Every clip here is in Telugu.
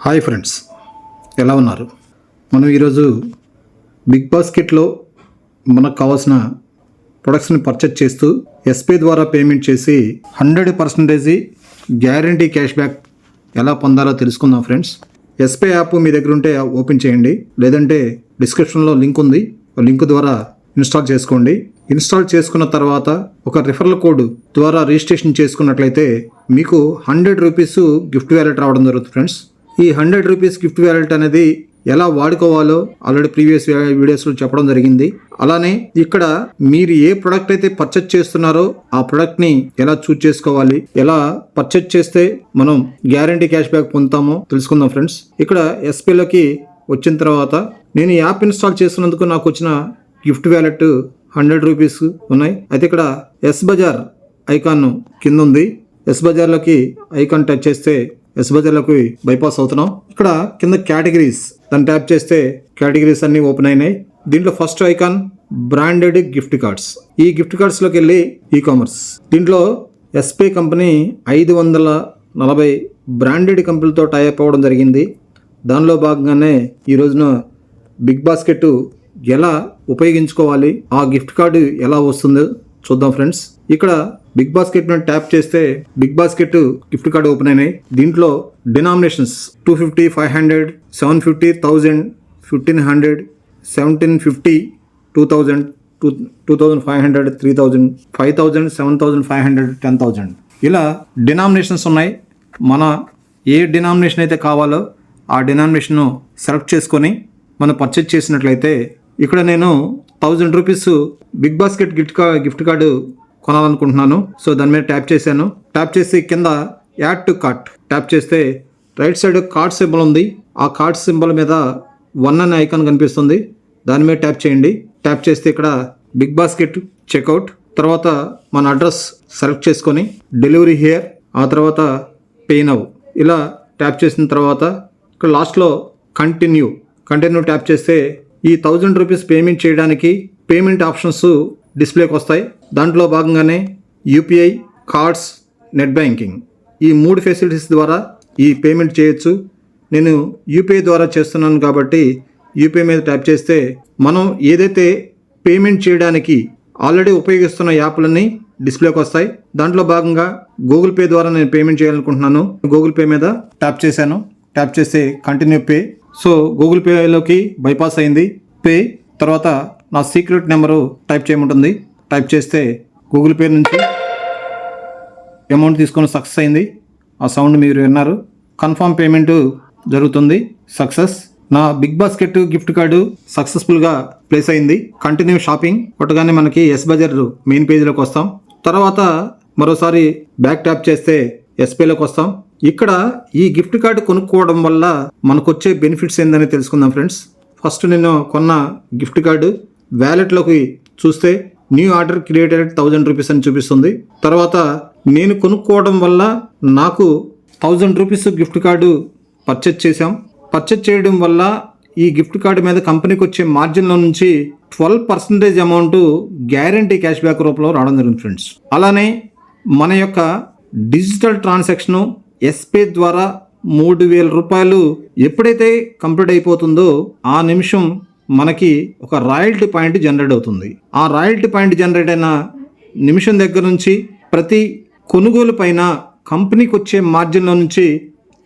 హాయ్ ఫ్రెండ్స్ ఎలా ఉన్నారు? మనం ఈరోజు బిగ్ బాస్కెట్లో మనకు కావాల్సిన ప్రొడక్ట్స్ని పర్చేజ్ చేస్తూ ఎస్పీ ద్వారా పేమెంట్ చేసి hundred percentage guarantee cash back ఎలా పొందాలో తెలుసుకుందాం ఫ్రెండ్స్. ఎస్పీ యాప్ మీ దగ్గర ఉంటే ఓపెన్ చేయండి లేదంటే డిస్క్రిప్షన్లో లింక్ ఉంది లింక్ ద్వారా ఇన్స్టాల్ చేసుకోండి. ఇన్స్టాల్ చేసుకున్న తర్వాత ఒక రిఫరల్ కోడ్ ద్వారా రిజిస్ట్రేషన్ చేసుకున్నట్లయితే మీకు హండ్రెడ్ రూపీస్ గిఫ్ట్ వ్యాలెట్ రావడం జరుగుతుంది ఫ్రెండ్స్. ఈ హండ్రెడ్ రూపీస్ గిఫ్ట్ వ్యాలెట్ అనేది ఎలా వాడుకోవాలో ఆల్రెడీ ప్రీవియస్ వీడియోస్లో చెప్పడం జరిగింది. అలానే ఇక్కడ మీరు ఏ ప్రొడక్ట్ అయితే పర్చేజ్ చేస్తున్నారో ఆ ప్రొడక్ట్ని ఎలా చూజ్ చేసుకోవాలి ఎలా పర్చేజ్ చేస్తే మనం గ్యారంటీ క్యాష్ బ్యాక్ పొందుతామో తెలుసుకుందాం ఫ్రెండ్స్ ఇక్కడ ఎస్పీలోకి వచ్చిన తర్వాత నేను యాప్ ఇన్స్టాల్ చేసినందుకు నాకు వచ్చిన గిఫ్ట్ వ్యాలెట్ హండ్రెడ్ రూపీస్ ఉన్నాయి. అయితే ఇక్కడ ఎస్ బజార్ ఐకాన్ కింద ఉంది. ఎస్ బజార్లోకి ఐకాన్ టచ్ చేస్తే ఎస్బజర్లకు బైపాస్ అవుతున్నాం. ఇక్కడ కింద కేటగిరీస్ దాన్ని ట్యాప్ చేస్తే కేటగిరీస్ అన్ని ఓపెన్ అయినాయి. దీంట్లో first icon branded gift cards ఈ గిఫ్ట్ కార్డ్స్లోకి వెళ్ళి ఈ కామర్స్ దీంట్లో ఎస్పీ కంపెనీ ఐదు వందల నలభై బ్రాండెడ్ కంపెనీలతో టైఅప్ అవ్వడం జరిగింది. దానిలో భాగంగానే ఈ రోజున బిగ్ బాస్కెట్ ఎలా ఉపయోగించుకోవాలి ఆ గిఫ్ట్ కార్డు ఎలా వస్తుందో చూద్దాం ఫ్రెండ్స్. ఇక్కడ బిగ్ బాస్కెట్ ట్యాప్ చేస్తే Big Basket gift card open అయినాయి. దీంట్లో denominations two fifty five hundred seven fifty thousand fifteen hundred seventeen fifty two thousand two two thousand five hundred three thousand five thousand seven thousand five hundred ten thousand. ఇలా డినామినేషన్స్ ఉన్నాయి. మన ఏ డినామినేషన్ అయితే కావాలో ఆ డినామినేషన్ను సెలెక్ట్ చేసుకొని మనం పర్చేజ్ చేసినట్లయితే ఇక్కడ నేను thousand rupees Big Basket gift కా గిఫ్ట్ కార్డు కొనాలనుకుంటున్నాను. సో దాని మీద ట్యాప్ చేశాను. ట్యాప్ చేసి కింద యాడ్ టు కార్ట్ ట్యాప్ చేస్తే రైట్ సైడ్ కార్డ్ సింబల్ ఉంది. ఆ కార్డ్ సింబల్ మీద వన్ అనే ఐకాన్ కనిపిస్తుంది. దాని మీద ట్యాప్ చేయండి. ట్యాప్ చేస్తే ఇక్కడ బిగ్ బాస్కెట్ చెక్అవుట్. తర్వాత మన అడ్రస్ సెలెక్ట్ చేసుకొని డెలివరీ హియర్ ఆ తర్వాత పే నవ్ ఇలా ట్యాప్ చేసిన తర్వాత ఇక్కడ లాస్ట్లో కంటిన్యూ. కంటిన్యూ ట్యాప్ చేస్తే ఈ థౌజండ్ రూపీస్ పేమెంట్ చేయడానికి పేమెంట్ ఆప్షన్స్ డిస్ప్లేకి వస్తాయి. దాంట్లో భాగంగానే యూపీఐ కార్డ్స్ నెట్ బ్యాంకింగ్ ఈ మూడు ఫెసిలిటీస్ ద్వారా ఈ పేమెంట్ చేయొచ్చు. నేను యూపీఐ ద్వారా చేస్తున్నాను కాబట్టి యూపీఐ మీద ట్యాప్ చేస్తే మనం ఏదైతే పేమెంట్ చేయడానికి ఆల్రెడీ ఉపయోగిస్తున్న యాప్లన్నీ డిస్ప్లేకి వస్తాయి. దాంట్లో భాగంగా గూగుల్ పే ద్వారా నేను పేమెంట్ చేయాలనుకుంటున్నాను. గూగుల్ పే మీద ట్యాప్ చేశాను. ట్యాప్ చేస్తే కంటిన్యూ పే సో గూగుల్ పేలోకి బైపాస్ అయింది. పే తర్వాత నా సీక్రెట్ నెంబరు టైప్ చేయమంటుంది. టైప్ చేస్తే గూగుల్ పే నుంచి అమౌంట్ తీసుకొని సక్సెస్ అయింది. ఆ సౌండ్ మీరు విన్నారు. కన్ఫర్మ్ పేమెంట్ జరుగుతుంది. సక్సెస్. నా బిగ్ బాస్కెట్ గిఫ్ట్ కార్డు సక్సెస్ఫుల్గా ప్లేస్ అయింది. Continue shopping. కొట్టగానే మనకి ఎస్ బజార్ మెయిన్ పేజీలోకి వస్తాం. తర్వాత మరోసారి బ్యాక్ ట్యాప్ చేస్తే ఎస్పీలోకి వస్తాం. ఇక్కడ ఈ గిఫ్ట్ కార్డు కొనుక్కోవడం వల్ల మనకు వచ్చే బెనిఫిట్స్ ఏందని తెలుసుకుందాం ఫ్రెండ్స్. ఫస్ట్ నేను కొన్న గిఫ్ట్ కార్డు వ్యాలెట్లోకి చూస్తే new order created thousand rupees అని చూపిస్తుంది. తర్వాత నేను కొనుక్కోవడం వల్ల నాకు thousand rupees gift card purchase చేశాం. పర్చేజ్ చేయడం వల్ల ఈ గిఫ్ట్ కార్డు మీద కంపెనీకి వచ్చే మార్జిన్లో నుంచి twelve percentage amount guarantee cash back రూపంలో రావడం జరిగింది ఫ్రెండ్స్. అలానే మన యొక్క డిజిటల్ ట్రాన్సాక్షను ఎస్పే ద్వారా మూడు వేల రూపాయలు ఎప్పుడైతే కంప్లీట్ అయిపోతుందో ఆ నిమిషం మనకి ఒక రాయల్టీ పాయింట్ జనరేట్ అవుతుంది. ఆ రాయల్టీ పాయింట్ జనరేట్ అయిన నిమిషం దగ్గర నుంచి ప్రతి కొనుగోలు పైన కంపెనీకి వచ్చే మార్జిన్లో నుంచి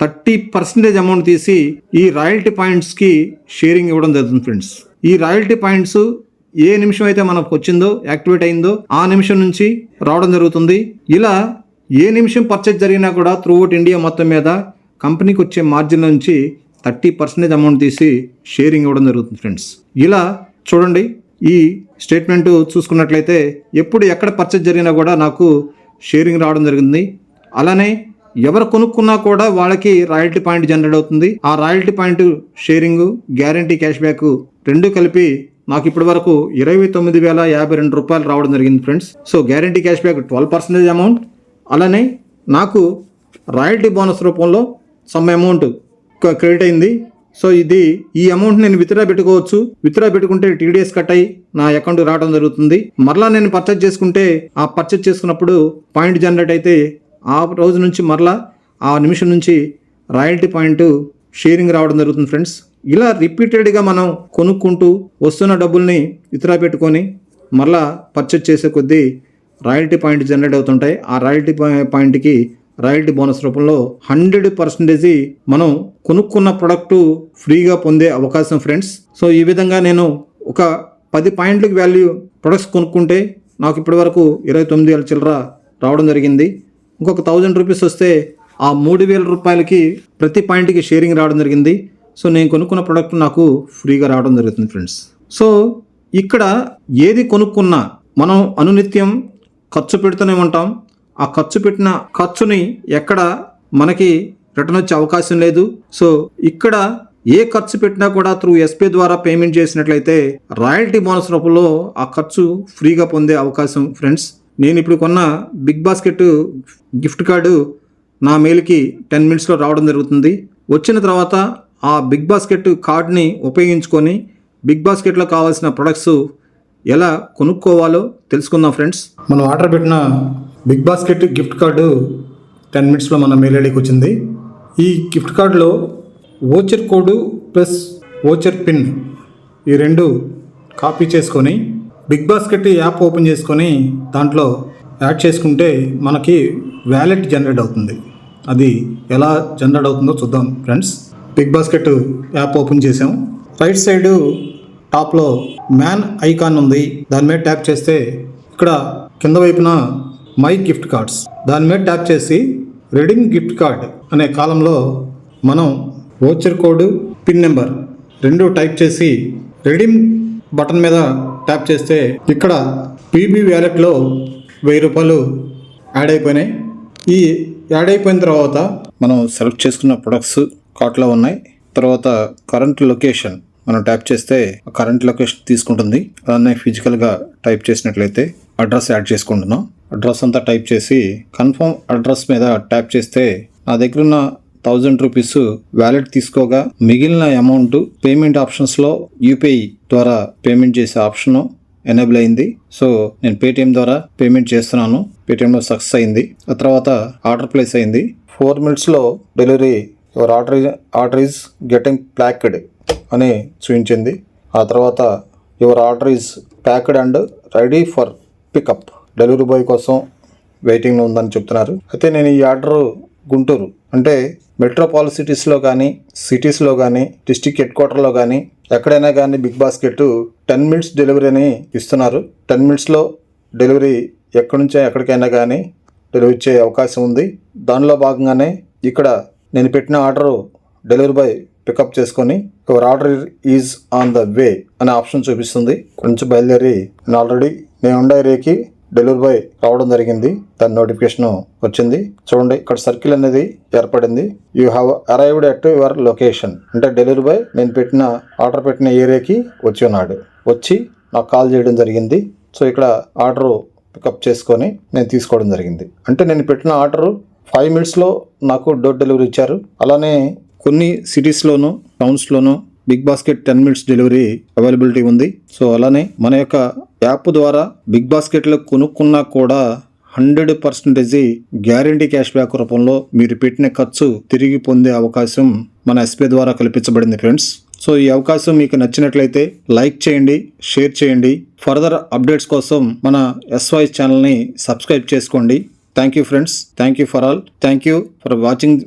థర్టీ పర్సెంటేజ్ అమౌంట్ తీసి ఈ రాయల్టీ పాయింట్స్కి షేరింగ్ ఇవ్వడం జరుగుతుంది ఫ్రెండ్స్. ఈ రాయల్టీ పాయింట్స్ ఏ నిమిషం అయితే మనకు వచ్చిందో యాక్టివేట్ అయిందో ఆ నిమిషం నుంచి రావడం జరుగుతుంది. ఇలా ఏ నిమిషం పర్చేజ్ జరిగినా కూడా త్రూఅవుట్ ఇండియా మొత్తం మీద కంపెనీకి వచ్చే మార్జిన్ నుంచి థర్టీ పర్సెంటేజ్ అమౌంట్ తీసి షేరింగ్ ఇవ్వడం జరుగుతుంది ఫ్రెండ్స్ ఇలా చూడండి ఈ స్టేట్మెంట్ చూసుకున్నట్లయితే ఎప్పుడు ఎక్కడ పర్చేజ్ జరిగినా కూడా నాకు షేరింగ్ రావడం జరిగింది. అలానే ఎవరు కొనుక్కున్నా కూడా వాళ్ళకి రాయల్టీ పాయింట్ జనరేట్ అవుతుంది. ఆ royalty point sharing guarantee cash back రెండు కలిపి నాకు ఇప్పటి వరకు ఇరవై తొమ్మిది వేల యాభై రెండు రూపాయలు రావడం జరిగింది friends so guarantee cash back twelve percentage amount అలానే నాకు రాయల్టీ బోనస్ రూపంలో సమ్ అమౌంట్ క్రెడిట్ అయింది. సో ఇది ఈ అమౌంట్ నేను విత్డ్రా పెట్టుకోవచ్చు. విత్డ్రా పెట్టుకుంటే టీడీఎస్ కట్ అయ్యి నా అకౌంట్కి రావడం జరుగుతుంది. మరలా నేను పర్చేజ్ చేసుకుంటే ఆ పర్చేజ్ చేసుకున్నప్పుడు పాయింట్ జనరేట్ అయితే ఆ రోజు నుంచి మరలా ఆ నిమిషం నుంచి రాయల్టీ పాయింట్ షేరింగ్ రావడం జరుగుతుంది ఫ్రెండ్స్ ఇలా రిపీటెడ్గా మనం కొనుక్కుంటూ వస్తున్న డబ్బుల్ని విత్డ్రా పెట్టుకొని మరలా పర్చేజ్ చేసే కొద్దీ రాయల్టీ పాయింట్ జనరేట్ అవుతుంటాయి. ఆ రాయల్టీ పాయింట్కి రాయల్టీ బోనస్ రూపంలో హండ్రెడ్ పర్సెంటేజ్ మనం కొనుక్కున్న ప్రొడక్టు ఫ్రీగా పొందే అవకాశం ఫ్రెండ్స్. సో ఈ విధంగా నేను ఒక పది పాయింట్లకు వాల్యూ ప్రొడక్ట్స్ కొనుక్కుంటే నాకు ఇప్పటి వరకు ఇరవై తొమ్మిది వేల చిల్లర రావడం జరిగింది. ఇంకొక థౌజండ్ రూపీస్ వస్తే ఆ మూడు వేల రూపాయలకి ప్రతి పాయింట్కి షేరింగ్ రావడం జరిగింది. సో నేను కొనుక్కున్న ప్రోడక్ట్ నాకు ఫ్రీగా రావడం జరుగుతుంది ఫ్రెండ్స్. సో ఇక్కడ ఏది కొనుక్కున్నా మనం అనునిత్యం ఖర్చు పెడుతూనే ఉంటాం. ఆ ఖర్చు పెట్టిన ఖర్చుని ఎక్కడ మనకి రిటర్న్ వచ్చే అవకాశం లేదు. సో ఇక్కడ ఏ ఖర్చు పెట్టినా కూడా త్రూ ఎస్పీ ద్వారా పేమెంట్ చేసినట్లయితే రాయల్టీ బోనస్ రూపంలో ఆ ఖర్చు ఫ్రీగా పొందే అవకాశం ఫ్రెండ్స్. నేను ఇప్పుడు కొన్న బిగ్ బాస్కెట్ గిఫ్ట్ కార్డు నా మెయిల్కి టెన్ మినిట్స్లో రావడం జరుగుతుంది. వచ్చిన తర్వాత ఆ బిగ్ బాస్కెట్ కార్డ్ని ఉపయోగించుకొని బిగ్ బాస్కెట్లో కావాల్సిన ప్రొడక్ట్స్ ఎలా కొనుక్కోవాలో తెలుసుకుందాం ఫ్రెండ్స్ మనం ఆర్డర్ పెట్టిన Big Basket gift card ten మినిట్స్లో మన మెయిల్ ఐడికి వచ్చింది. ఈ గిఫ్ట్ కార్డులో voucher code plus voucher pin ఈ రెండు కాపీ చేసుకొని బిగ్ బాస్కెట్ యాప్ ఓపెన్ చేసుకొని దాంట్లో యాడ్ చేసుకుంటే మనకి వ్యాలెట్ జనరేట్ అవుతుంది. అది ఎలా జనరేట్ అవుతుందో చూద్దాం friends Big Basket app open చేసాం. రైట్ సైడు టాప్లో మ్యాన్ ఐకాన్ ఉంది. దాని మీద ట్యాప్ చేస్తే ఇక్కడ కింద వైపున మై గిఫ్ట్ కార్డ్స్. దాని మీద ట్యాప్ చేసి రెడీమ్ గిఫ్ట్ కార్డ్ అనే కాలంలో మనం ఓచర్ కోడ్ పిన్ నెంబర్ రెండు టైప్ చేసి రెడీమ్ బటన్ మీద ట్యాప్ చేస్తే ఇక్కడ పీబీ వ్యాలెట్లో వెయ్యి రూపాయలు యాడ్ అయిపోయినాయి. ఈ యాడ్ అయిపోయిన తర్వాత మనం సెలెక్ట్ చేసుకున్న ప్రొడక్ట్స్ కార్ట్లో ఉన్నాయి. తర్వాత కరెంట్ లొకేషన్ మనం ట్యాప్ చేస్తే కరెంట్ లొకేషన్ తీసుకుంటుంది. అలానే ఫిజికల్గా టైప్ చేసినట్లయితే అడ్రస్ యాడ్ చేసుకుంటున్నాం. అడ్రస్ అంతా టైప్ చేసి కన్ఫర్మ్ అడ్రస్ మీద ట్యాప్ చేస్తే నా దగ్గర ఉన్న థౌజండ్ రూపీస్ వ్యాలెట్ తీసుకోగా మిగిలిన అమౌంట్ పేమెంట్ ఆప్షన్స్లో యూపీఐ ద్వారా పేమెంట్ చేసే ఆప్షన్ ఎనేబుల్ అయింది. సో నేను పేటిఎం ద్వారా పేమెంట్ చేస్తున్నాను. పేటిఎంలో సక్సెస్ అయింది. ఆ తర్వాత ఆర్డర్ ప్లేస్ అయింది. ఫోర్ మినిట్స్లో delivery your order order is getting packed అని చూపించింది. ఆ తర్వాత your order is packed and ready for pickup. Delivery boy కోసం వెయిటింగ్లో ఉందని చెప్తున్నారు. అయితే నేను ఈ ఆర్డర్ గుంటూరు అంటే మెట్రోపాల్ సిటీస్లో కానీ సిటీస్లో కానీ డిస్టిక్ హెడ్ క్వార్టర్లో కానీ ఎక్కడైనా కానీ Big Basket ten minutes delivery అని ఇస్తున్నారు. టెన్ మినిట్స్లో డెలివరీ ఎక్కడి నుంచో ఎక్కడికైనా కానీ డెలివరీ ఇచ్చే అవకాశం ఉంది. దానిలో భాగంగానే ఇక్కడ నేను పెట్టిన ఆర్డరు డెలివరీ బాయ్ పికప్ చేసుకొని your order is on the way అనే ఆప్షన్ చూపిస్తుంది. కొంచెం బయలుదేరి నేను ఆల్రెడీ నేను ఉండే ఏరియాకి డెలివరీ బాయ్ రావడం జరిగింది. దాని నోటిఫికేషన్ వచ్చింది. చూడండి ఇక్కడ సర్కిల్ అనేది ఏర్పడింది. You have arrived at your location. అంటే డెలివరీ బాయ్ నేను పెట్టిన ఆర్డర్ పెట్టిన ఏరియాకి వచ్చి ఉన్నాడు. వచ్చి నాకు కాల్ చేయడం జరిగింది. సో ఇక్కడ ఆర్డర్ పికప్ చేసుకొని నేను తీసుకోవడం జరిగింది. అంటే నేను పెట్టిన ఆర్డర్ ఫైవ్ మినిట్స్లో నాకు డోర్ డెలివరీ ఇచ్చారు. అలానే కొన్ని సిటీస్లోనూ టౌన్స్లోనూ Big Basket ten minutes delivery availability ఉంది. సో అలానే మన యొక్క యాప్ ద్వారా బిగ్ బాస్కెట్లో కొనుక్కున్నా కూడా hundred percentage guarantee cash back రూపంలో మీరు పెట్టిన ఖర్చు తిరిగి పొందే అవకాశం మన ఎస్పీ ద్వారా కల్పించబడింది ఫ్రెండ్స్. సో ఈ అవకాశం మీకు నచ్చినట్లయితే లైక్ చేయండి షేర్ చేయండి. ఫర్దర్ అప్డేట్స్ కోసం మన ఎస్వై ఛానల్ని సబ్స్క్రైబ్ చేసుకోండి. Thank you friends. Thank you for all. Thank you for watching.